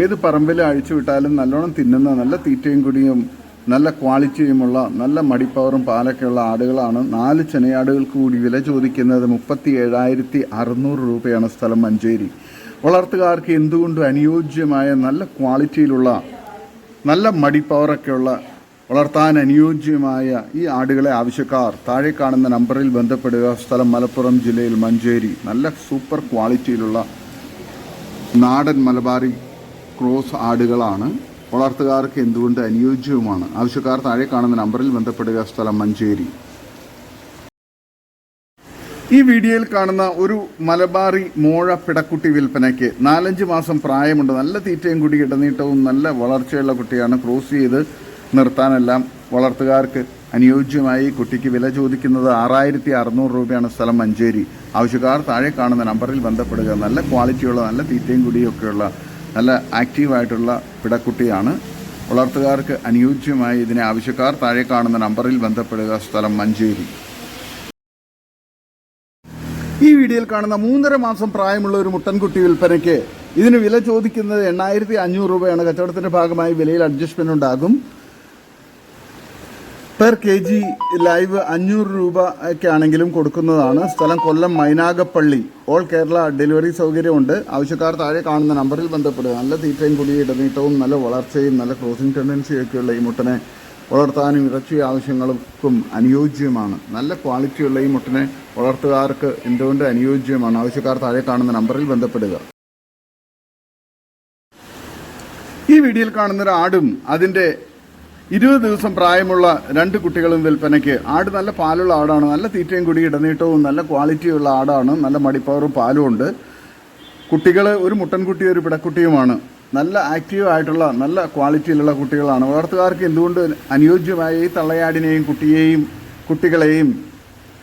ഏത് പറമ്പിൽ അഴിച്ചുവിട്ടാലും നല്ലോണം തിന്നുന്ന നല്ല തീറ്റയും കുടിയും നല്ല ക്വാളിറ്റിയുമുള്ള നല്ല മടിപ്പവറും പാലൊക്കെയുള്ള ആടുകളാണ് നാല് ചെനയാടുകൾക്ക് കൂടി വില ചോദിക്കുന്നത് മുപ്പത്തി ഏഴായിരത്തി അറുന്നൂറ് രൂപയാണ് സ്ഥലം മഞ്ചേരി. വളർത്തുകാർക്ക് എന്തുകൊണ്ടും അനുയോജ്യമായ നല്ല ക്വാളിറ്റിയിലുള്ള നല്ല മടിപ്പവറൊക്കെയുള്ള വളർത്താൻ അനുയോജ്യമായ ഈ ആടുകളെ ആവശ്യക്കാർ താഴെ കാണുന്ന നമ്പറിൽ ബന്ധപ്പെടുക. സ്ഥലം മലപ്പുറം ജില്ലയിൽ മഞ്ചേരി. നല്ല സൂപ്പർ ക്വാളിറ്റിയിലുള്ള നാടൻ മലബാറി ക്രോസ് ആടുകളാണ്. വളർത്തുകാർക്ക് എന്തുകൊണ്ട് അനുയോജ്യവുമാണ്? ആവശ്യക്കാർ താഴെ കാണുന്ന നമ്പറിൽ ബന്ധപ്പെടുക. സ്ഥലം മഞ്ചേരി. ഈ വീഡിയോയിൽ കാണുന്ന ഒരു മലബാറി മോഴ പിടക്കുട്ടി വിൽപ്പനയ്ക്ക് നാലഞ്ച് മാസം പ്രായമുണ്ട്. നല്ല തീറ്റയും കൂടി ഇടനീട്ടവും നല്ല വളർച്ചയുള്ള കുട്ടിയാണ് ക്രോസ് ചെയ്ത് നിർത്താനെല്ലാം വളർത്തുകാർക്ക് അനുയോജ്യമായി കുട്ടിക്ക് വില ചോദിക്കുന്നത് ആറായിരത്തി അറുന്നൂറ് രൂപയാണ് സ്ഥലം മഞ്ചേരി. ആവശ്യക്കാർ താഴെ കാണുന്ന നമ്പറിൽ ബന്ധപ്പെടുക. നല്ല ക്വാളിറ്റിയുള്ള നല്ല തീറ്റയും കുടിയൊക്കെയുള്ള നല്ല ആക്റ്റീവായിട്ടുള്ള പിടക്കുട്ടിയാണ്. വളർത്തുകാർക്ക് അനുയോജ്യമായി ഇതിനെ ആവശ്യക്കാർ താഴെ കാണുന്ന നമ്പറിൽ ബന്ധപ്പെടുക സ്ഥലം മഞ്ചേരി. ഈ വീഡിയോയിൽ കാണുന്ന മൂന്നര മാസം പ്രായമുള്ള ഒരു മുട്ടൻകുട്ടി വിൽപ്പനയ്ക്ക് ഇതിന് വില ചോദിക്കുന്നത് എണ്ണായിരത്തി അഞ്ഞൂറ് രൂപയാണ്. കച്ചവടത്തിന്റെ ഭാഗമായി വിലയിൽ അഡ്ജസ്റ്റ്മെന്റ് ഉണ്ടാകും. പെർ കെ ജി ലൈവ് അഞ്ഞൂറ് രൂപ ഒക്കെ ആണെങ്കിലും കൊടുക്കുന്നതാണ്. സ്ഥലം കൊല്ലം മൈനാഗപ്പള്ളി. ഓൾ കേരള ഡെലിവറി സൗകര്യമുണ്ട്. ആവശ്യക്കാർ താഴെ കാണുന്ന നമ്പറിൽ ബന്ധപ്പെടുക. നല്ല തീറ്റയും കുടി ഇടനീട്ടവും നല്ല വളർച്ചയും നല്ല ക്രോസിംഗ് ടെൻഡൻസിയൊക്കെയുള്ള ഈ മുട്ടനെ വളർത്താനും ഇറച്ചി ആവശ്യങ്ങൾക്കും അനുയോജ്യമാണ്. നല്ല ക്വാളിറ്റിയുള്ള ഈ മുട്ടനെ വളർത്തുകാർക്ക് എന്തുകൊണ്ട് അനുയോജ്യമാണ്? ആവശ്യക്കാർ താഴെ കാണുന്ന നമ്പറിൽ ബന്ധപ്പെടുക. ഈ വീഡിയോയിൽ കാണുന്ന ആടും അതിന്റെ ഇരുപത് ദിവസം പ്രായമുള്ള രണ്ട് കുട്ടികളും വിൽപ്പനയ്ക്ക്. ആട് നല്ല പാലുള്ള ആടാണ്. നല്ല തീറ്റയും കൂടി ഇടനീട്ടവും നല്ല ക്വാളിറ്റിയുള്ള ആടാണ്. നല്ല മടിപ്പവറും പാലും ഉണ്ട്. കുട്ടികൾ ഒരു മുട്ടൻകുട്ടിയും ഒരു പിടക്കുട്ടിയുമാണ്. നല്ല ആക്റ്റീവ് ആയിട്ടുള്ള നല്ല ക്വാളിറ്റിയിലുള്ള കുട്ടികളാണ്. വളർത്തുകാർക്ക് എന്തുകൊണ്ട് അനുയോജ്യമായ ഈ തള്ളയാടിനെയും കുട്ടിയെയും കുട്ടികളെയും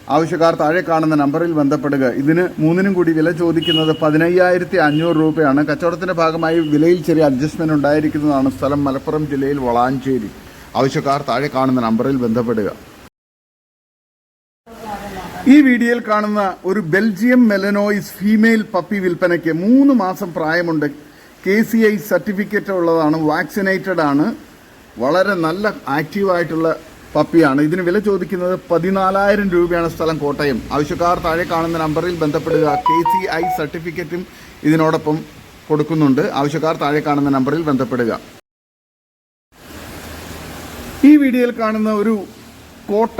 ആവശ്യക്കാർ താഴെ കാണുന്ന നമ്പറിൽ ബന്ധപ്പെടുക. ഇതിന് മൂന്നിനും കൂടി വില ചോദിക്കുന്നത് പതിനയ്യായിരത്തി അഞ്ഞൂറ് രൂപയാണ്. കച്ചവടത്തിന്റെ ഭാഗമായി വിലയിൽ ചെറിയ അഡ്ജസ്റ്റ്മെന്റ് ഉണ്ടായിരിക്കുന്നതാണ് സ്ഥലം മലപ്പുറം ജില്ലയിൽ വളാഞ്ചേരി. ആവശ്യക്കാർ താഴെ കാണുന്ന നമ്പറിൽ ബന്ധപ്പെടുക. ഈ വീഡിയോയിൽ കാണുന്ന ഒരു ബെൽജിയം മെലനോയിസ് ഫീമെയിൽ പപ്പി വിൽപ്പനയ്ക്ക് മൂന്ന് മാസം പ്രായമുണ്ട്. കെ സി ഐ സർട്ടിഫിക്കറ്റ് ഉള്ളതാണ് വാക്സിനേറ്റഡ് ആണ്. വളരെ നല്ല ആക്റ്റീവായിട്ടുള്ള പപ്പിയാണ്. ഇതിന് വില ചോദിക്കുന്നത് പതിനാലായിരം രൂപയാണ് സ്ഥലം കോട്ടയം. ആവശ്യക്കാർ താഴെ കാണുന്ന നമ്പറിൽ ബന്ധപ്പെടുക. കെ സി ഐ സർട്ടിഫിക്കറ്റും ഇതിനോടൊപ്പം കൊടുക്കുന്നുണ്ട്. ആവശ്യക്കാർ താഴെ കാണുന്ന നമ്പറിൽ ബന്ധപ്പെടുക. ഈ വീഡിയോയിൽ കാണുന്ന ഒരു കോട്ട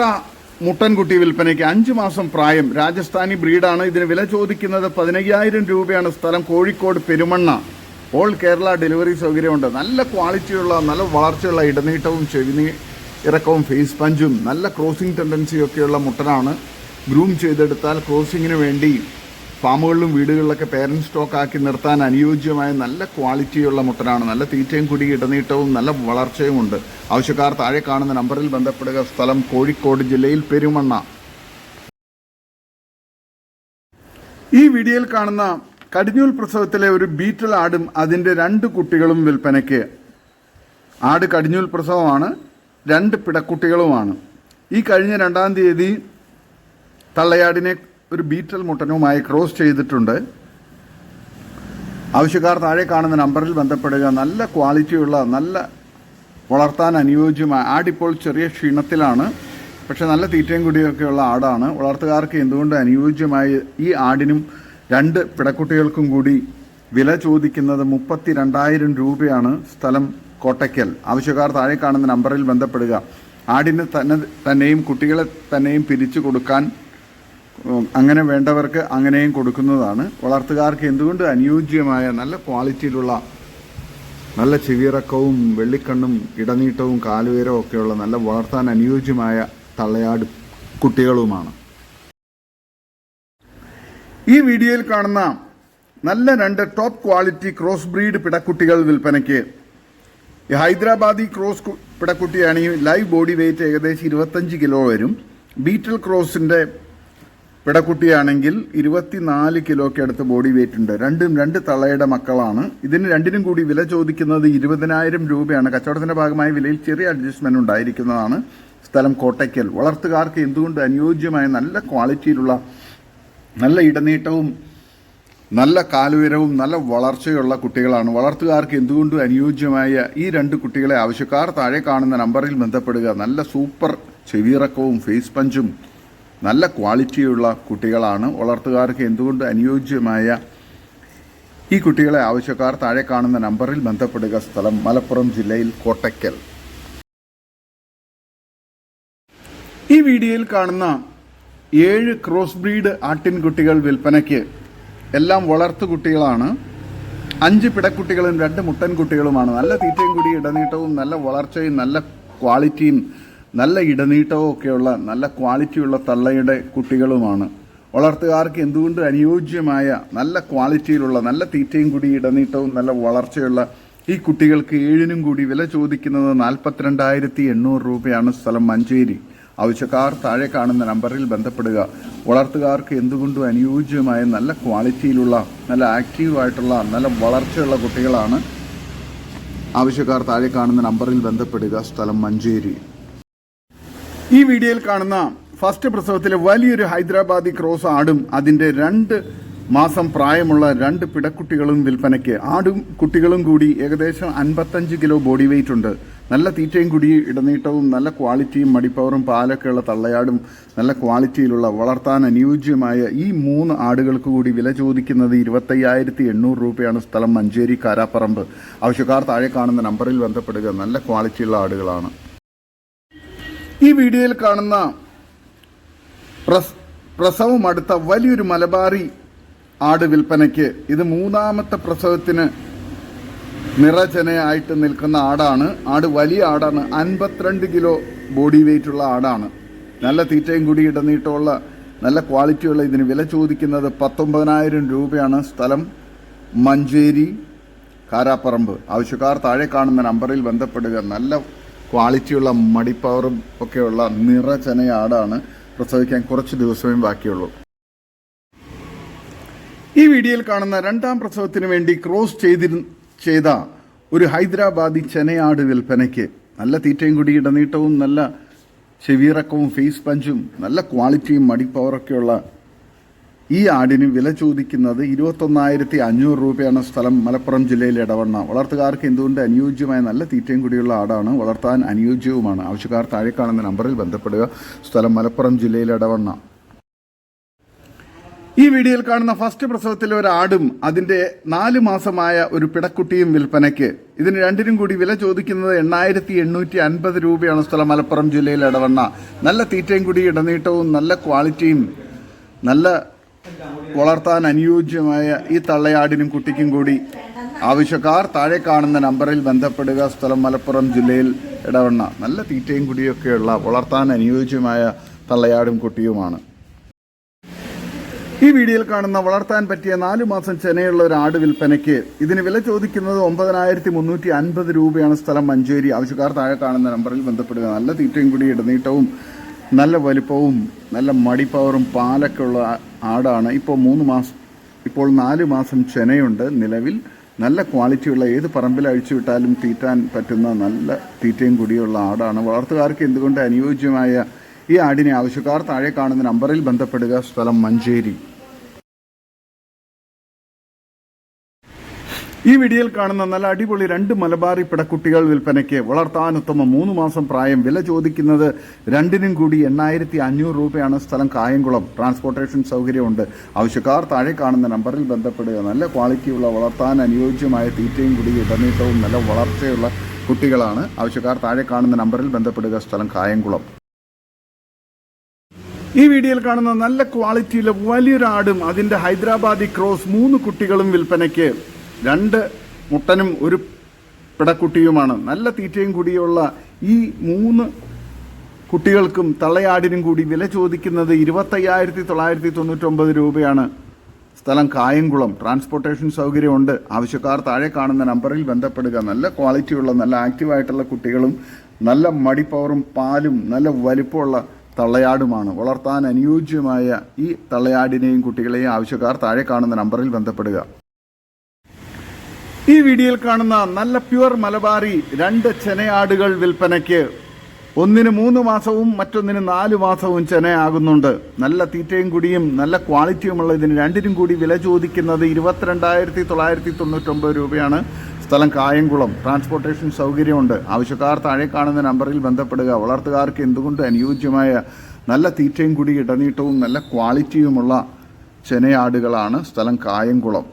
മുട്ടൻകുട്ടി വിൽപ്പനയ്ക്ക് അഞ്ച് മാസം പ്രായം. രാജസ്ഥാനി ബ്രീഡാണ് ഇതിന് വില ചോദിക്കുന്നത്. പതിനയ്യായിരം രൂപയാണ് സ്ഥലം. കോഴിക്കോട് പെരുമണ്ണ. ഓൾ കേരള ഡെലിവറി സൗകര്യമുണ്ട്. നല്ല ക്വാളിറ്റിയുള്ള നല്ല വളർച്ചയുള്ള ഇടനീട്ടവും ചെവിനി ഇറക്കവും ഫേസ് പഞ്ചും നല്ല ക്രോസിംഗ് ടെൻഡൻസിയൊക്കെയുള്ള മുട്ടനാണ്. ഗ്രൂം ചെയ്തെടുത്താൽ ക്രോസിങ്ങിന് വേണ്ടി ഫാമുകളിലും വീടുകളിലൊക്കെ പേരന്റ് സ്റ്റോക്ക് ആക്കി നിർത്താൻ അനുയോജ്യമായ നല്ല ക്വാളിറ്റിയുള്ള മുട്ടനാണ്. നല്ല തീറ്റയും കുടി ഇടനീട്ടവും നല്ല വളർച്ചയുമുണ്ട് ആവശ്യക്കാർ താഴെ കാണുന്ന നമ്പറിൽ ബന്ധപ്പെടുക. സ്ഥലം കോഴിക്കോട് ജില്ലയിൽ പെരുമണ്ണ. ഈ വീഡിയോയിൽ കാണുന്ന കടിഞ്ഞൂൽ പ്രസവത്തിലെ ഒരു ബീറ്റൽ ആടും അതിന്റെ രണ്ട് കുട്ടികളും വിൽപ്പനയ്ക്ക്. ആട് കടിഞ്ഞൂൽ പ്രസവമാണ് രണ്ട് പിടക്കുട്ടികളുമാണ്. ഈ കഴിഞ്ഞ രണ്ടാം തീയതി തള്ളയാടിനെ ഒരു ബീറ്റൽ മുട്ടനുമായി ക്രോസ് ചെയ്തിട്ടുണ്ട്. ആവശ്യക്കാർ താഴെ കാണുന്ന നമ്പറിൽ ബന്ധപ്പെടുക. നല്ല ക്വാളിറ്റിയുള്ള നല്ല വളർത്താൻ അനുയോജ്യമായ ആടിപ്പോൾ ചെറിയ ക്ഷീണത്തിലാണ്. പക്ഷേ നല്ല തീറ്റയും കുടിയൊക്കെയുള്ള ആടാണ്. വളർത്തുകാർക്ക് എന്തുകൊണ്ട് അനുയോജ്യമായ ഈ ആടിനും രണ്ട് പിടക്കുട്ടികൾക്കും കൂടി വില ചോദിക്കുന്നത് മുപ്പത്തി രണ്ടായിരം രൂപയാണ് സ്ഥലം കോട്ടയ്ക്കൽ. ആവശ്യക്കാർ താഴെ കാണുന്ന നമ്പറിൽ ബന്ധപ്പെടുക. ആടിന് തന്നെ തന്നെയും കുട്ടികളെ തന്നെയും പിരിച്ചു കൊടുക്കാൻ അങ്ങനെ വേണ്ടവർക്ക് അങ്ങനെയും കൊടുക്കുന്നതാണ്. വളർത്തുകാർക്ക് എന്തുകൊണ്ട് അനുയോജ്യമായ നല്ല ക്വാളിറ്റിയിലുള്ള നല്ല ചെവിയിറക്കവും വെള്ളിക്കണ്ണും ഇടനീട്ടവും കാലുയരവും ഒക്കെയുള്ള നല്ല വളർത്താൻ അനുയോജ്യമായ തള്ളയാട് കുട്ടികളുമാണ്. ഈ വീഡിയോയിൽ കാണുന്ന നല്ല രണ്ട് ടോപ്പ് ക്വാളിറ്റി ക്രോസ് ബ്രീഡ് പിടക്കുട്ടികൾ വിൽപ്പനയ്ക്ക് ഹൈദരാബാദി ക്രോസ് പിടക്കുട്ടിയാണെങ്കിൽ ലൈവ് ബോഡി വെയിറ്റ് ഏകദേശം ഇരുപത്തഞ്ച് കിലോ വരും. ബീറ്റൽ ക്രോസിന്റെ പിടക്കുട്ടിയാണെങ്കിൽ ഇരുപത്തിനാല് കിലോയ്ക്ക് അടുത്ത് ബോഡി വെയിറ്റ് ഉണ്ട്. രണ്ടും രണ്ട് തളയുടെ മക്കളാണ്. ഇതിന് രണ്ടിനും കൂടി വില ചോദിക്കുന്നത് ഇരുപതിനായിരം രൂപയാണ്. കച്ചവടത്തിന്റെ ഭാഗമായ വിലയിൽ ചെറിയ അഡ്ജസ്റ്റ്മെന്റ് ഉണ്ടായിരിക്കുന്നതാണ് സ്ഥലം കോട്ടയ്ക്കൽ. വളർത്തുകാർക്ക് എന്തുകൊണ്ട് അനുയോജ്യമായ നല്ല ക്വാളിറ്റിയിലുള്ള നല്ല ഇടനീട്ടവും നല്ല കാലുയരവും നല്ല വളർച്ചയുള്ള കുട്ടികളാണ്. വളർത്തുകാർക്ക് എന്തുകൊണ്ടും അനുയോജ്യമായ ഈ രണ്ട് കുട്ടികളെ ആവശ്യക്കാർ താഴെ കാണുന്ന നമ്പറിൽ ബന്ധപ്പെടുക. നല്ല സൂപ്പർ ചെവിയിറക്കവും ഫേസ് പഞ്ചും നല്ല ക്വാളിറ്റിയുള്ള കുട്ടികളാണ്. വളർത്തുകാർക്ക് എന്തുകൊണ്ട് അനുയോജ്യമായ ഈ കുട്ടികളെ ആവശ്യക്കാർ താഴെ കാണുന്ന നമ്പറിൽ ബന്ധപ്പെടുക സ്ഥലം മലപ്പുറം ജില്ലയിൽ കോട്ടയ്ക്കൽ. ഈ വീഡിയോയിൽ കാണുന്ന ഏഴ് ക്രോസ് ബ്രീഡ് ആട്ടിൻകുട്ടികൾ വിൽപ്പനയ്ക്ക് എല്ലാം വളർത്തു കുട്ടികളാണ്. അഞ്ച് പിടക്കുട്ടികളും രണ്ട് മുട്ടൻകുട്ടികളുമാണ്. നല്ല തീറ്റയും കൂടി ഇടനീട്ടവും നല്ല വളർച്ചയും നല്ല ക്വാളിറ്റിയും നല്ല ഇടനീട്ടവും ഒക്കെയുള്ള നല്ല ക്വാളിറ്റിയുള്ള തള്ളയുടെ കുട്ടികളുമാണ്. വളർത്തുകാർക്ക് എന്തുകൊണ്ട് അനുയോജ്യമായ നല്ല ക്വാളിറ്റിയിലുള്ള നല്ല തീറ്റയും കൂടി ഇടനീട്ടവും നല്ല വളർച്ചയുള്ള ഈ കുട്ടികൾക്ക് ഏഴിനും കൂടി വില ചോദിക്കുന്നത് നാൽപ്പത്തിരണ്ടായിരത്തി എണ്ണൂറ് രൂപയാണ് സ്ഥലം മഞ്ചേരി. ആവശ്യക്കാർ താഴെ കാണുന്ന നമ്പറിൽ ബന്ധപ്പെടുക. വളർത്തുകാർക്ക് എന്തുകൊണ്ടും അനുയോജ്യമായ നല്ല ക്വാളിറ്റിയിലുള്ള നല്ല ആക്റ്റീവായിട്ടുള്ള നല്ല വളർച്ചയുള്ള കുട്ടികളാണ്. ആവശ്യക്കാർ താഴെ കാണുന്ന നമ്പറിൽ ബന്ധപ്പെടുക. സ്ഥലം മഞ്ചേരി. ഈ വീഡിയോയിൽ കാണുന്ന ഫസ്റ്റ് പ്രസവത്തിലെ വലിയൊരു ഹൈദരാബാദി ക്രോസ് ആടും അതിന്റെ രണ്ട് മാസം പ്രായമുള്ള രണ്ട് പിടക്കുട്ടികളും വിൽപ്പനയ്ക്ക്. ആടും കുട്ടികളും കൂടി ഏകദേശം അൻപത്തഞ്ച് കിലോ ബോഡി വെയിറ്റ് ഉണ്ട്. നല്ല തീറ്റയും കൂടി ഇടനീട്ടവും നല്ല ക്വാളിറ്റിയും മടിപ്പവറും പാലൊക്കെയുള്ള തള്ളയാടും നല്ല ക്വാളിറ്റിയിലുള്ള വളർത്താൻ അനുയോജ്യമായ ഈ മൂന്ന് ആടുകൾക്ക് കൂടി വില ചോദിക്കുന്നത് ഇരുപത്തയ്യായിരത്തി എണ്ണൂറ് രൂപയാണ് സ്ഥലം മഞ്ചേരി കാരാപ്പറമ്പ്. ആവശ്യക്കാർ താഴെ കാണുന്ന നമ്പറിൽ ബന്ധപ്പെടുക. നല്ല ക്വാളിറ്റിയുള്ള ആടുകളാണ്. ഈ വീഡിയോയിൽ കാണുന്ന പ്രസ് പ്രസവം അടുത്ത വലിയൊരു മലബാറി ആട് വിൽപ്പനയ്ക്ക് ഇത് മൂന്നാമത്തെ പ്രസവത്തിന് നിറചനയായിട്ട് നിൽക്കുന്ന ആടാണ്. ആട് വലിയ ആടാണ്. അൻപത്തിരണ്ട് കിലോ ബോഡി വെയിറ്റ് ഉള്ള ആടാണ്. നല്ല തീറ്റയും കൂടി ഇടനീട്ടമുള്ള നല്ല ക്വാളിറ്റിയുള്ള ഇതിന് വില ചോദിക്കുന്നത് പത്തൊമ്പതിനായിരം രൂപയാണ്. സ്ഥലം മഞ്ചേരി കാരാപ്പറമ്പ്. ആവശ്യക്കാർ താഴെ കാണുന്ന നമ്പറിൽ ബന്ധപ്പെടുക. നല്ല ക്വാളിറ്റിയുള്ള മടിപ്പവറും ഒക്കെയുള്ള നിറചനയാടാണ് പ്രസവിക്കാൻ കുറച്ച് ദിവസമേ ബാക്കിയുള്ളൂ. ഈ വീഡിയോയിൽ കാണുന്ന രണ്ടാം പ്രസവത്തിന് വേണ്ടി ക്രോസ് ചെയ്തിരു ചെയ്ത ഒരു ഹൈദരാബാദി ചെനയാട് വിൽപ്പനയ്ക്ക് നല്ല തീറ്റയും കൂടി ഇടനീട്ടവും നല്ല ചെവിയിറക്കവും ഫേസ് പഞ്ചും നല്ല ക്വാളിറ്റിയും മടിപ്പവറൊക്കെയുള്ള ഈ ആടിന് വില ചോദിക്കുന്നത് ഇരുപത്തൊന്നായിരത്തി അഞ്ഞൂറ് രൂപയാണ് സ്ഥലം മലപ്പുറം ജില്ലയിലെ ഇടവണ്ണ വളർത്തുകാർക്ക് എന്തുകൊണ്ട് അനുയോജ്യമായ നല്ല തീറ്റയും കൂടിയുള്ള ആടാണ്? വളർത്താൻ അനുയോജ്യവുമാണ്. ആവശ്യക്കാർ താഴെ കാണുന്ന നമ്പറിൽ ബന്ധപ്പെടുക. സ്ഥലം മലപ്പുറം ജില്ലയിലെ ഇടവണ്ണ ഈ വീഡിയോയിൽ കാണുന്ന ഫസ്റ്റ് പ്രസവത്തിലെ ഒരു ആടും അതിന്റെ നാല് മാസമായ ഒരു പിടക്കുട്ടിയും വിൽപ്പനയ്ക്ക്. ഇതിന് രണ്ടിനും കൂടി വില ചോദിക്കുന്നത് എണ്ണായിരത്തി എണ്ണൂറ്റി അൻപത് രൂപയാണ് സ്ഥലം മലപ്പുറം ജില്ലയിലെ ഇടവണ്ണ നല്ല തീറ്റയും കൂടി ഇടനീട്ടവും നല്ല ക്വാളിറ്റിയും നല്ല വളർത്താൻ അനുയോജ്യമായ ഈ തള്ളയാടിനും കുട്ടിക്കും കൂടി ആവശ്യക്കാർ താഴെ കാണുന്ന നമ്പറിൽ ബന്ധപ്പെടുക. സ്ഥലം മലപ്പുറം ജില്ലയിൽ ഇടവണ്ണ നല്ല തീറ്റയും കുടിയൊക്കെയുള്ള വളർത്താൻ അനുയോജ്യമായ തള്ളയാടും കുട്ടിയുമാണ്. ഈ വീഡിയോയിൽ കാണുന്ന വളർത്താൻ പറ്റിയ നാലു മാസം ചെനയുള്ള ഒരു ആട് വിൽപ്പനയ്ക്ക് ഇതിന് വില ചോദിക്കുന്നത് ഒമ്പതിനായിരത്തി മുന്നൂറ്റി അൻപത് രൂപയാണ് സ്ഥലം മഞ്ചേരി. ആവശ്യക്കാർ താഴെ കാണുന്ന നമ്പറിൽ ബന്ധപ്പെടുക. നല്ല തീറ്റയും കൂടി ഇടനീട്ടവും നല്ല വലിപ്പവും നല്ല മടിപ്പവറും പാലൊക്കെ ഉള്ള ആടാണ്. ഇപ്പോൾ മൂന്ന് മാസം ഇപ്പോൾ നാല് മാസം ചെനയുണ്ട് നിലവിൽ. നല്ല ക്വാളിറ്റിയുള്ള ഏത് പറമ്പിൽ അഴിച്ചുവിട്ടാലും തീറ്റാൻ പറ്റുന്ന നല്ല തീറ്റയും കൂടിയുള്ള ആടാണ്. വളർത്തുകാർക്ക് എന്തുകൊണ്ട് അനുയോജ്യമായ ഈ ആടിനെ ആവശ്യക്കാർ താഴെ കാണുന്ന നമ്പറിൽ ബന്ധപ്പെടുക. സ്ഥലം മഞ്ചേരി. ഈ വീഡിയോയിൽ കാണുന്ന നല്ല അടിപൊളി രണ്ട് മലബാറി പിടക്കുട്ടികൾ വിൽപ്പനയ്ക്ക് വളർത്താനുത്തമ മൂന്ന് മാസം പ്രായം വില ചോദിക്കുന്നത് രണ്ടിനും കൂടി എണ്ണായിരത്തി അഞ്ഞൂറ് രൂപയാണ് സ്ഥലം കായംകുളം. ട്രാൻസ്പോർട്ടേഷൻ സൗകര്യമുണ്ട്. ആവശ്യക്കാർ താഴെ കാണുന്ന നമ്പറിൽ ബന്ധപ്പെടുക. നല്ല ക്വാളിറ്റിയുള്ള വളർത്താൻ അനുയോജ്യമായ തീറ്റയും കൂടി ഇടനീട്ടവും നല്ല വളർച്ചയുള്ള കുട്ടികളാണ്. ആവശ്യക്കാർ താഴെ കാണുന്ന നമ്പറിൽ ബന്ധപ്പെടുക. സ്ഥലം കായംകുളം. ഈ വീഡിയോയിൽ കാണുന്ന നല്ല ക്വാളിറ്റിയിലെ വലിയൊരു ആടും അതിന്റെ ഹൈദരാബാദി ക്രോസ് മൂന്ന് കുട്ടികളും വിൽപ്പനയ്ക്ക് രണ്ട് മുട്ടനും ഒരു പിടക്കുട്ടിയുമാണ്. നല്ല തീറ്റയും കൂടിയുള്ള ഈ മൂന്ന് കുട്ടികൾക്കും തള്ളയാടിനും കൂടി വില ചോദിക്കുന്നത് ഇരുപത്തയ്യായിരത്തി തൊള്ളായിരത്തി തൊണ്ണൂറ്റൊമ്പത് രൂപയാണ്. സ്ഥലം കായംകുളം. ട്രാൻസ്പോർട്ടേഷൻ സൗകര്യമുണ്ട്. ആവശ്യക്കാർ താഴെ കാണുന്ന നമ്പറിൽ ബന്ധപ്പെടുക. നല്ല ക്വാളിറ്റിയുള്ള നല്ല ആക്റ്റീവായിട്ടുള്ള കുട്ടികളും നല്ല മടിപ്പവറും പാലും നല്ല വലിപ്പമുള്ള തള്ളയാടുമാണ്. വളർത്താൻ അനുയോജ്യമായ ഈ തള്ളയാടിനെയും കുട്ടികളെയും ആവശ്യക്കാർ താഴെ കാണുന്ന നമ്പറിൽ ബന്ധപ്പെടുക. ഈ വീഡിയോയിൽ കാണുന്ന നല്ല പ്യുവർ മലബാറി രണ്ട് ചെനയാടുകൾ വിൽപ്പനയ്ക്ക് ഒന്നിന് മൂന്ന് മാസവും മറ്റൊന്നിന് നാല് മാസവും ചെനയാകുന്നുണ്ട്. നല്ല തീറ്റയും കൂടിയും നല്ല ക്വാളിറ്റിയുമുള്ള ഇതിന് രണ്ടിനും കൂടി വില ചോദിക്കുന്നത് ഇരുപത്തിരണ്ടായിരത്തി തൊള്ളായിരത്തി തൊണ്ണൂറ്റൊമ്പത് രൂപയാണ്. സ്ഥലം കായംകുളം. ട്രാൻസ്പോർട്ടേഷൻ സൗകര്യമുണ്ട്. ആവശ്യക്കാർ താഴെ കാണുന്ന നമ്പറിൽ ബന്ധപ്പെടുക. വളർത്തുകാർക്ക് എന്തുകൊണ്ട് അനുയോജ്യമായ നല്ല തീറ്റയും കൂടി ഇടനീട്ടവും നല്ല ക്വാളിറ്റിയുമുള്ള ചെനയാടുകളാണ് സ്ഥലം കായംകുളം.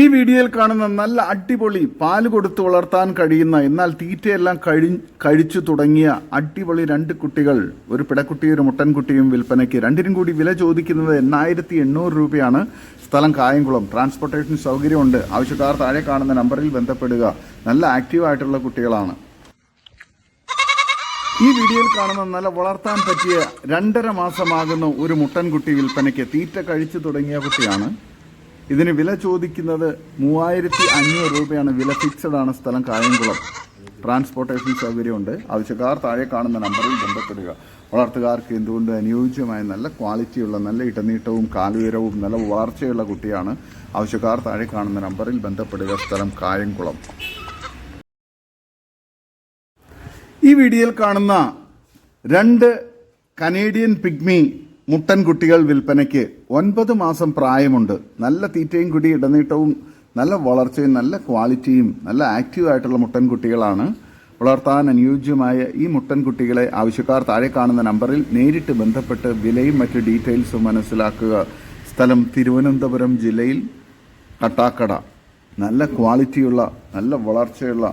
ഈ വീഡിയോയിൽ കാണുന്ന നല്ല അടിപൊളി പാൽ കൊടുത്ത് വളർത്താൻ കഴിയുന്ന എന്നാൽ തീറ്റയെല്ലാം കഴി കഴിച്ചു തുടങ്ങിയ അടിപൊളി രണ്ട് കുട്ടികൾ ഒരു പിടക്കുട്ടിയും ഒരു മുട്ടൻകുട്ടിയും വിൽപ്പനയ്ക്ക് രണ്ടിനും കൂടി വില ചോദിക്കുന്നത് എണ്ണായിരത്തി എണ്ണൂറ് രൂപയാണ്. സ്ഥലം കായംകുളം. ട്രാൻസ്പോർട്ടേഷൻ സൗകര്യമുണ്ട്. ആവശ്യക്കാർ താഴെ കാണുന്ന നമ്പറിൽ ബന്ധപ്പെടുക. നല്ല ആക്റ്റീവായിട്ടുള്ള കുട്ടികളാണ്. ഈ വീഡിയോയിൽ കാണുന്ന നല്ല വളർത്താൻ പറ്റിയ രണ്ടര മാസമാകുന്ന ഒരു മുട്ടൻകുട്ടി വിൽപ്പനയ്ക്ക് തീറ്റ കഴിച്ചു തുടങ്ങിയ കുട്ടിയാണ്. ഇതിന് വില ചോദിക്കുന്നത് മൂവായിരത്തി അഞ്ഞൂറ് രൂപയാണ്. വില ഫിക്സഡ് ആണ് സ്ഥലം കായംകുളം. ട്രാൻസ്പോർട്ടേഷൻ സൗകര്യമുണ്ട്. ആവശ്യക്കാർ താഴെ കാണുന്ന നമ്പറിൽ ബന്ധപ്പെടുക. വളർത്തുകാർക്ക് എന്തുകൊണ്ട് അനുയോജ്യമായ നല്ല ക്വാളിറ്റിയുള്ള നല്ല ഇടനീട്ടവും കാലുയരവും നല്ല വളർച്ചയുള്ള കുട്ടിയാണ്? ആവശ്യക്കാർ താഴെ കാണുന്ന നമ്പറിൽ ബന്ധപ്പെടുക. സ്ഥലം കായംകുളം. ഈ വീഡിയോയിൽ കാണുന്ന രണ്ട് കനേഡിയൻ പിഗ്മി മുട്ടൻ കുട്ടികൾ വിൽപ്പനയ്ക്ക് ഒൻപത് മാസം പ്രായമുണ്ട്. നല്ല തീറ്റയും കുടി ഇടനീട്ടവും നല്ല വളർച്ചയും നല്ല ക്വാളിറ്റിയും നല്ല ആക്റ്റീവ് ആയിട്ടുള്ള മുട്ടൻ കുട്ടികളാണ് വളർത്താൻ അനുയോജ്യമായ ഈ മുട്ടൻ കുട്ടികളെ ആവശ്യക്കാർ താഴെ കാണുന്ന നമ്പറിൽ നേരിട്ട് ബന്ധപ്പെട്ട് വിലയും മറ്റ് ഡീറ്റെയിൽസും മനസ്സിലാക്കുക. സ്ഥലം തിരുവനന്തപുരം ജില്ലയിൽ കട്ടാക്കട. നല്ല ക്വാളിറ്റിയുള്ള നല്ല വളർച്ചയുള്ള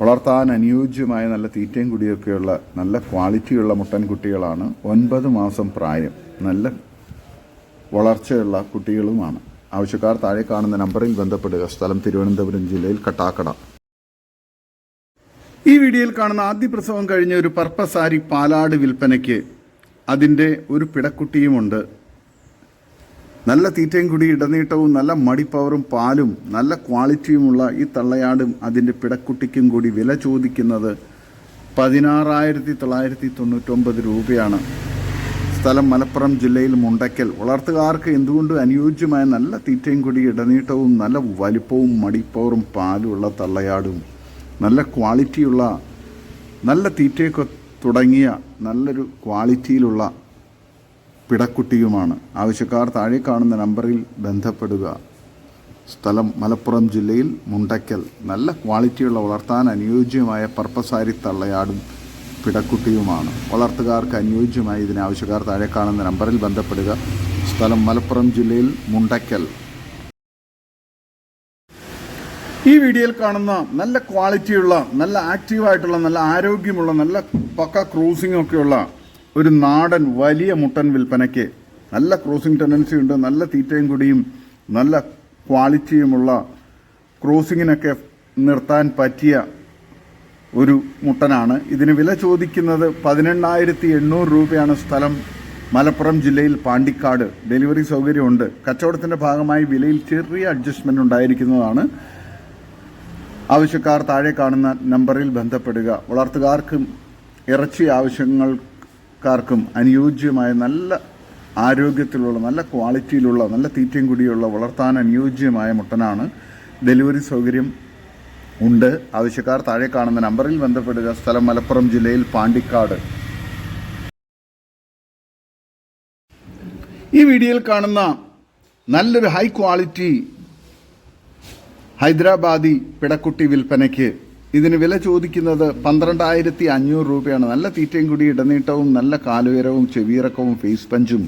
വളർത്താൻ അനുയോജ്യമായ നല്ല തീറ്റയും കുടിയൊക്കെയുള്ള നല്ല ക്വാളിറ്റിയുള്ള മുട്ടൻകുട്ടികളാണ് ഒൻപത് മാസം പ്രായം. നല്ല വളർച്ചയുള്ള കുട്ടികളുമാണ്. ആവശ്യക്കാർ താഴെ കാണുന്ന നമ്പറിൽ ബന്ധപ്പെടുക. സ്ഥലം തിരുവനന്തപുരം ജില്ലയിൽ കട്ടാക്കട. ഈ വീഡിയോയിൽ കാണുന്ന ആദ്യ പ്രസവം കഴിഞ്ഞ ഒരു പർപ്പസാരി പാലാട് വിൽപ്പനയ്ക്ക് അതിന്റെ ഒരു പിടക്കുട്ടിയുമുണ്ട്. നല്ല തീറ്റയും കൂടി ഇടനീട്ടവും നല്ല മടിപ്പവറും പാലും നല്ല ക്വാളിറ്റിയുമുള്ള ഈ തള്ളയാടും അതിന്റെ പിടക്കുട്ടിക്കും കൂടി വില ചോദിക്കുന്നത് പതിനാറായിരത്തി തൊള്ളായിരത്തി തൊണ്ണൂറ്റൊമ്പത് രൂപയാണ്. സ്ഥലം മലപ്പുറം ജില്ലയിൽ മുണ്ടയ്ക്കൽ വളർത്തുകാർക്ക് എന്തുകൊണ്ടും അനുയോജ്യമായ നല്ല തീറ്റയും കൂടി ഇടനീട്ടവും നല്ല വലിപ്പവും മടിപ്പവറും പാലുമുള്ള തള്ളയാടും? നല്ല ക്വാളിറ്റിയുള്ള നല്ല തീറ്റയൊക്കെ തുടങ്ങിയ നല്ലൊരു ക്വാളിറ്റിയിലുള്ള പിടക്കുട്ടിയുമാണ്. ആവശ്യക്കാർ താഴെ കാണുന്ന നമ്പറിൽ ബന്ധപ്പെടുക. സ്ഥലം മലപ്പുറം ജില്ലയിൽ മുണ്ടയ്ക്കൽ നല്ല ക്വാളിറ്റിയുള്ള വളർത്താൻ അനുയോജ്യമായ പർപ്പസാരി തള്ളയാടും പിടക്കുട്ടിയുമാണ്. വളർത്തുകാർക്ക് അനുയോജ്യമായി ഇതിന് ആവശ്യക്കാർ താഴെ കാണുന്ന നമ്പറിൽ ബന്ധപ്പെടുക. സ്ഥലം മലപ്പുറം ജില്ലയിൽ മുണ്ടയ്ക്കൽ ഈ വീഡിയോയിൽ കാണുന്ന നല്ല ക്വാളിറ്റിയുള്ള നല്ല ആക്റ്റീവായിട്ടുള്ള നല്ല ആരോഗ്യമുള്ള നല്ല പക്ക ക്രൂസിംഗ് ഒക്കെയുള്ള ഒരു നാടൻ വലിയ മുട്ടൻ വിൽപ്പനയ്ക്ക് നല്ല ക്രോസിംഗ് ടെൻഡൻസി ഉണ്ട് നല്ല തീറ്റയും കൂടിയും നല്ല ക്വാളിറ്റിയുമുള്ള ക്രോസിങ്ങിനൊക്കെ നിർത്താൻ പറ്റിയ ഒരു മുട്ടനാണ്. ഇതിന് വില ചോദിക്കുന്നത് പതിനെണ്ണായിരത്തി എണ്ണൂറ് രൂപയാണ് സ്ഥലം. മലപ്പുറം ജില്ലയിൽ പാണ്ടിക്കാട് ഡെലിവറി സൗകര്യമുണ്ട്. കച്ചവടത്തിന്റെ ഭാഗമായി വിലയിൽ ചെറിയ അഡ്ജസ്റ്റ്മെന്റ് ഉണ്ടായിരിക്കുന്നതാണ്. ആവശ്യക്കാർ താഴെ കാണുന്ന നമ്പറിൽ ബന്ധപ്പെടുക. വളർത്തുകാർക്കും ഇറച്ചി ആവശ്യങ്ങൾക്കാർക്കും അനുയോജ്യമായ നല്ല ആരോഗ്യത്തിലുള്ള നല്ല ക്വാളിറ്റിയിലുള്ള നല്ല തീറ്റയും കൂടിയുള്ള വളർത്താൻ അനുയോജ്യമായ മുട്ടനാണ്. ഡെലിവറി സൗകര്യം ഉണ്ട്. ആവശ്യക്കാർ താഴെ കാണുന്ന നമ്പറിൽ ബന്ധപ്പെടുക. സ്ഥലം മലപ്പുറം ജില്ലയിൽ പാണ്ടിക്കാട്. ഈ വീഡിയോയിൽ കാണുന്ന നല്ലൊരു ഹൈ ക്വാളിറ്റി ഹൈദരാബാദി പിടക്കുട്ടി വിൽപ്പനയ്ക്ക് ഇതിന് വില ചോദിക്കുന്നത് പന്ത്രണ്ടായിരത്തി അഞ്ഞൂറ് രൂപയാണ്. നല്ല തീറ്റയും കൂടി ഇടനീട്ടവും നല്ല കാലുയരവും ചെവിയിറക്കവും ഫേസ് പഞ്ചും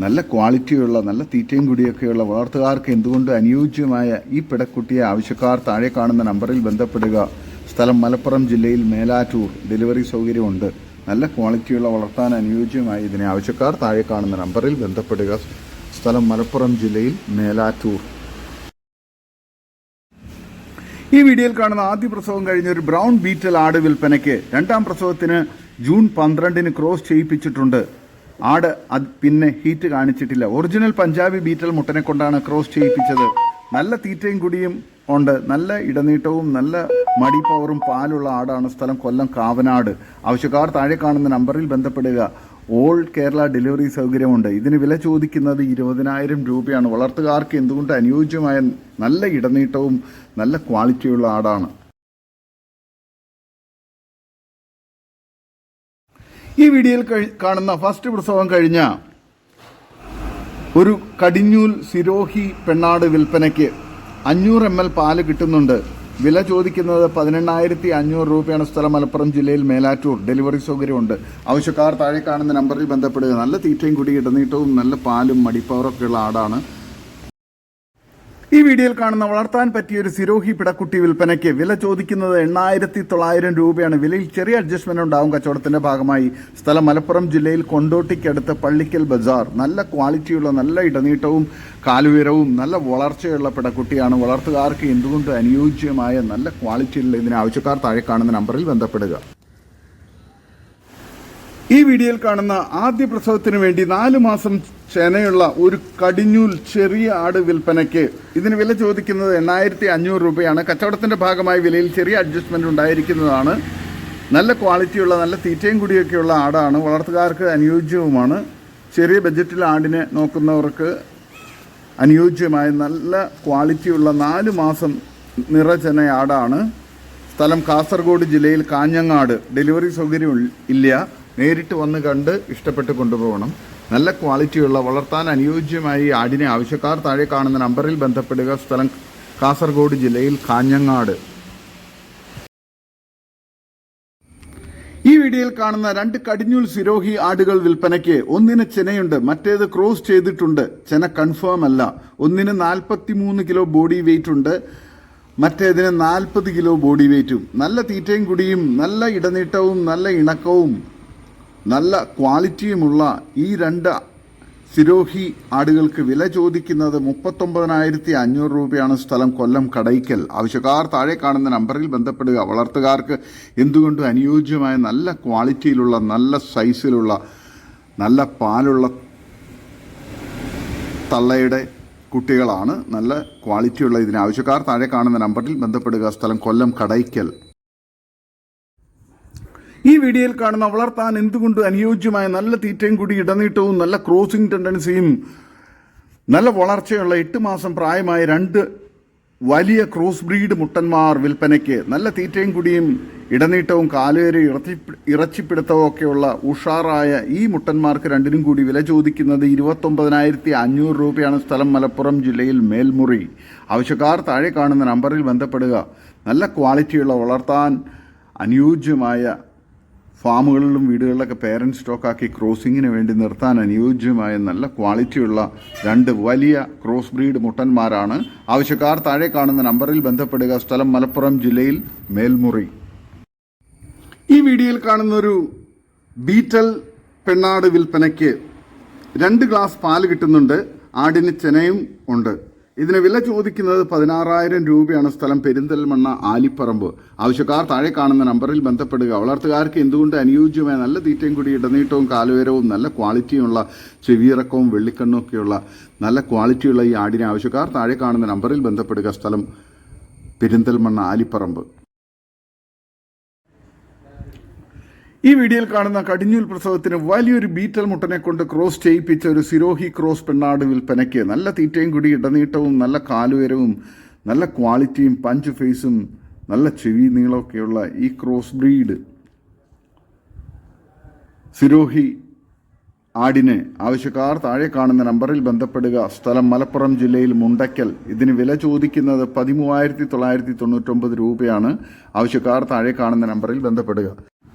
നല്ല ക്വാളിറ്റിയുള്ള നല്ല തീറ്റയും കൂടിയൊക്കെയുള്ള വളർത്തുകാർക്ക് എന്തുകൊണ്ട് അനുയോജ്യമായ ഈ പിടക്കുട്ടിയെ ആവശ്യക്കാർ താഴെ കാണുന്ന നമ്പറിൽ ബന്ധപ്പെടുക? സ്ഥലം മലപ്പുറം ജില്ലയിൽ മേലാറ്റൂർ. ഡെലിവറി സൗകര്യമുണ്ട്. നല്ല ക്വാളിറ്റിയുള്ള വളർത്താൻ അനുയോജ്യമായ ഇതിനെ ആവശ്യക്കാർ താഴെ കാണുന്ന നമ്പറിൽ ബന്ധപ്പെടുക. സ്ഥലം മലപ്പുറം ജില്ലയിൽ മേലാറ്റൂർ. ഈ വീഡിയോയിൽ കാണുന്ന ആദ്യ പ്രസവം കഴിഞ്ഞ ഒരു ബ്രൗൺ ബീറ്റൽ ആട് വിൽപ്പനയ്ക്ക് രണ്ടാം പ്രസവത്തിന് ജൂൺ പന്ത്രണ്ടിന് ക്രോസ് ചെയ്യിപ്പിച്ചിട്ടുണ്ട്. ആട് അത് പിന്നെ ഹീറ്റ് കാണിച്ചിട്ടില്ല. ഒറിജിനൽ പഞ്ചാബി ബീറ്റൽ മുട്ടനെ കൊണ്ടാണ് ക്രോസ് ചെയ്യിപ്പിച്ചത്. നല്ല തീറ്റയും കുടിയും ഉണ്ട്. നല്ല ഇടനീട്ടവും നല്ല മടി പവറും പാലുള്ള ആടാണ് സ്ഥലം കൊല്ലം കാവനാട്. ആവശ്യക്കാർ താഴെ കാണുന്ന നമ്പറിൽ ബന്ധപ്പെടുക. ഓൾ കേരള ഡെലിവറി സൗകര്യമുണ്ട്. ഇതിന് വില ചോദിക്കുന്നത് ഇരുപതിനായിരം രൂപയാണ്. വളർത്തുകാർക്ക് എന്തുകൊണ്ട് അനുയോജ്യമായ നല്ല ഇടനീട്ടവും നല്ല ക്വാളിറ്റിയുള്ള ആടാണ്? ഈ വീഡിയോയിൽ കാണുന്ന ഫസ്റ്റ് പ്രസവം കഴിഞ്ഞ ഒരു കടിഞ്ഞൂൽ സിരോഹി പെണ്ണാട് വിൽപ്പനയ്ക്ക് അഞ്ഞൂറ് എം എൽ പാൽ കിട്ടുന്നുണ്ട്. വില ചോദിക്കുന്നത് പതിനെണ്ണായിരത്തി അഞ്ഞൂറ് രൂപയാണ് സ്ഥലം. മലപ്പുറം ജില്ലയിൽ മേലാറ്റൂർ ഡെലിവറി സൗകര്യമുണ്ട്. ആവശ്യക്കാർ താഴെ കാണുന്ന നമ്പറിൽ ബന്ധപ്പെടുക. നല്ല തീറ്റയും കുടി ഇടനീട്ടവും നല്ല പാലും മടിപ്പവറൊക്കെയുള്ള ആടാണ് ഈ വീഡിയോയിൽ കാണുന്ന വളർത്താൻ പറ്റിയ ഒരു സിരോഹി പിടക്കുട്ടി വിൽപ്പനയ്ക്ക് വില ചോദിക്കുന്നത് എണ്ണായിരത്തി തൊള്ളായിരം രൂപയാണ്. വിലയിൽ ചെറിയ അഡ്ജസ്റ്റ്മെന്റ് ഉണ്ടാവും കച്ചവടത്തിന്റെ ഭാഗമായി. സ്ഥലം മലപ്പുറം ജില്ലയിൽ കൊണ്ടോട്ടിക്കടുത്ത് പള്ളിക്കൽ ബസാർ. നല്ല ക്വാളിറ്റിയുള്ള നല്ല ഇടനീട്ടവും കാലുയരവും നല്ല വളർച്ചയുള്ള പിടക്കുട്ടിയാണ്. വളർത്തുകാർക്ക് എന്തുകൊണ്ട് അനുയോജ്യമായ നല്ല ക്വാളിറ്റിയുള്ള ഇതിന് ആവശ്യക്കാർ താഴെ കാണുന്ന നമ്പറിൽ ബന്ധപ്പെടുക. ഈ വീഡിയോയിൽ കാണുന്ന ആദ്യ പ്രസവത്തിന് വേണ്ടി നാല് മാസം ചെനയുള്ള ഒരു കടിഞ്ഞൂൽ ചെറിയ ആട് വിൽപ്പനയ്ക്ക് ഇതിന് വില ചോദിക്കുന്നത് എണ്ണായിരത്തി അഞ്ഞൂറ് രൂപയാണ്. കച്ചവടത്തിന്റെ ഭാഗമായി വിലയിൽ ചെറിയ അഡ്ജസ്റ്റ്മെന്റ് ഉണ്ടായിരിക്കുന്നതാണ്. നല്ല ക്വാളിറ്റിയുള്ള നല്ല തീറ്റയും കുടിയൊക്കെയുള്ള ആടാണ്. വളർത്തുകാർക്ക് അനുയോജ്യവുമാണ്. ചെറിയ ബജറ്റിൽ ആടിനെ നോക്കുന്നവർക്ക് അനുയോജ്യമായ നല്ല ക്വാളിറ്റിയുള്ള നാല് മാസം നിറചന ആടാണ്. സ്ഥലം കാസർഗോഡ് ജില്ലയിൽ കാഞ്ഞങ്ങാട്. ഡെലിവറി സൗകര്യം ഇല്ല. നേരിട്ട് വന്ന് കണ്ട് ഇഷ്ടപ്പെട്ട് കൊണ്ടുപോകണം. നല്ല ക്വാളിറ്റിയുള്ള വളർത്താൻ അനുയോജ്യമായി ആടിനെ ആവശ്യക്കാർ താഴെ കാണുന്ന നമ്പറിൽ ബന്ധപ്പെടുക. സ്ഥലം കാസർഗോഡ് ജില്ലയിൽ കാഞ്ഞങ്ങാട്. ഈ വീഡിയോയിൽ കാണുന്ന രണ്ട് കടിഞ്ഞൂൽ സിരോഹി ആടുകൾ വിൽപ്പനയ്ക്ക് ഒന്നിന് ചെനയുണ്ട് മറ്റേത് ക്രോസ് ചെയ്തിട്ടുണ്ട്. ചെന കൺഫേം അല്ല. ഒന്നിന് നാൽപ്പത്തിമൂന്ന് കിലോ ബോഡി വെയിറ്റ് ഉണ്ട് മറ്റേതിന് നാൽപ്പത് കിലോ ബോഡി വെയിറ്റും നല്ല തീറ്റയും കുടിയും നല്ല ഇടനീട്ടവും നല്ല ഇണക്കവും നല്ല ക്വാളിറ്റിയുമുള്ള ഈ രണ്ട് സിരോഹി ആടുകൾക്ക് വില ചോദിക്കുന്നത് മുപ്പത്തൊമ്പതിനായിരത്തി അഞ്ഞൂറ് രൂപയാണ് സ്ഥലം കൊല്ലം കടയ്ക്കൽ. ആവശ്യക്കാർ താഴെ കാണുന്ന നമ്പറിൽ ബന്ധപ്പെടുക. വളർത്തുകാർക്ക് എന്തുകൊണ്ടും അനുയോജ്യമായ നല്ല ക്വാളിറ്റിയിലുള്ള നല്ല സൈസിലുള്ള നല്ല പാലുള്ള തള്ളയുടെ കുട്ടികളാണ് നല്ല ക്വാളിറ്റിയുള്ള ഇതിന്. ആവശ്യക്കാർ താഴെ കാണുന്ന നമ്പറിൽ ബന്ധപ്പെടുക. സ്ഥലം കൊല്ലം കടയ്ക്കൽ. ഈ വീഡിയോയിൽ കാണുന്ന വളർത്താൻ എന്തുകൊണ്ട് അനുയോജ്യമായ നല്ല തീറ്റയും കൂടി ഇടനീട്ടവും നല്ല ക്രോസിംഗ് ടെൻഡൻസിയും നല്ല വളർച്ചയുള്ള എട്ട് മാസം പ്രായമായ രണ്ട് വലിയ ക്രോസ് ബ്രീഡ് മുട്ടന്മാർ വിൽപ്പനയ്ക്ക് നല്ല തീറ്റയും കുടിയും ഇടനീട്ടവും കാലുവരെ ഇറച്ചി ഇറച്ചിപ്പിടുത്തവും ഒക്കെയുള്ള ഉഷാറായ ഈ മുട്ടന്മാർക്ക് രണ്ടിനും കൂടി വില ചോദിക്കുന്നത് ഇരുപത്തൊമ്പതിനായിരത്തി അഞ്ഞൂറ് രൂപയാണ് സ്ഥലം മലപ്പുറം ജില്ലയിൽ മേൽമുറി. ആവശ്യക്കാർ താഴെ കാണുന്ന നമ്പറിൽ ബന്ധപ്പെടുക. നല്ല ക്വാളിറ്റിയുള്ള വളർത്താൻ അനുയോജ്യമായ ഫാമുകളിലും വീടുകളിലൊക്കെ പേരന്റ് സ്റ്റോക്കാക്കി ക്രോസിങ്ങിന് വേണ്ടി നിർത്താൻ അനുയോജ്യമായ നല്ല ക്വാളിറ്റിയുള്ള രണ്ട് വലിയ ക്രോസ് ബ്രീഡ് മുട്ടന്മാരാണ്. ആവശ്യക്കാർ താഴെ കാണുന്ന നമ്പറിൽ ബന്ധപ്പെടുക. സ്ഥലം മലപ്പുറം ജില്ലയിൽ മേൽമുറി. ഈ വീഡിയോയിൽ കാണുന്നൊരു ബീറ്റൽ പെണ്ണാട് വിൽപ്പനയ്ക്ക് രണ്ട് ഗ്ലാസ് പാൽ കിട്ടുന്നുണ്ട്. ആടിന് ചെനയും ഉണ്ട്. ഇതിന് വില ചോദിക്കുന്നത് പതിനാറായിരം രൂപയാണ്. സ്ഥലം പെരിന്തൽമണ്ണ ആലിപ്പറമ്പ്. ആവശ്യക്കാർ താഴെ കാണുന്ന നമ്പറിൽ ബന്ധപ്പെടുക. വളർത്തുകാർക്ക് എന്തുകൊണ്ട് അനുയോജ്യമായ നല്ല തീറ്റയും കൂടി ഇടനീട്ടവും കാലുയരവും നല്ല ക്വാളിറ്റിയുള്ള ചെവിയിറക്കവും വെള്ളിക്കണ്ണും ഒക്കെയുള്ള നല്ല ക്വാളിറ്റിയുള്ള ഈ ആടിനെ ആവശ്യക്കാർ താഴെ കാണുന്ന നമ്പറിൽ ബന്ധപ്പെടുക. സ്ഥലം പെരിന്തൽമണ്ണ ആലിപ്പറമ്പ്. ഈ വീഡിയോയിൽ കാണുന്ന കടിഞ്ഞൂൽ പ്രസവത്തിന് വലിയൊരു ബീറ്റൽ മുട്ടനെ കൊണ്ട് ക്രോസ് ചെയ്യിപ്പിച്ച ഒരു സിരോഹി ക്രോസ് പെണ്ണാട് വിൽപ്പനയ്ക്ക് നല്ല തീറ്റയും കൂടി ഇടനീട്ടവും നല്ല കാലുയരവും നല്ല ക്വാളിറ്റിയും പഞ്ച് ഫേസും നല്ല ചെവി നീളമൊക്കെയുള്ള ഈ ക്രോസ് ബ്രീഡ് സിരോഹി ആടിന് ആവശ്യക്കാർ താഴെ കാണുന്ന നമ്പറിൽ ബന്ധപ്പെടുക. സ്ഥലം മലപ്പുറം ജില്ലയിൽ മുണ്ടയ്ക്കൽ. ഇതിന് വില ചോദിക്കുന്നത് പതിമൂവായിരത്തി തൊള്ളായിരത്തി തൊണ്ണൂറ്റൊമ്പത് രൂപയാണ്. ആവശ്യക്കാർ താഴെ കാണുന്ന നമ്പറിൽ ബന്ധപ്പെടുക.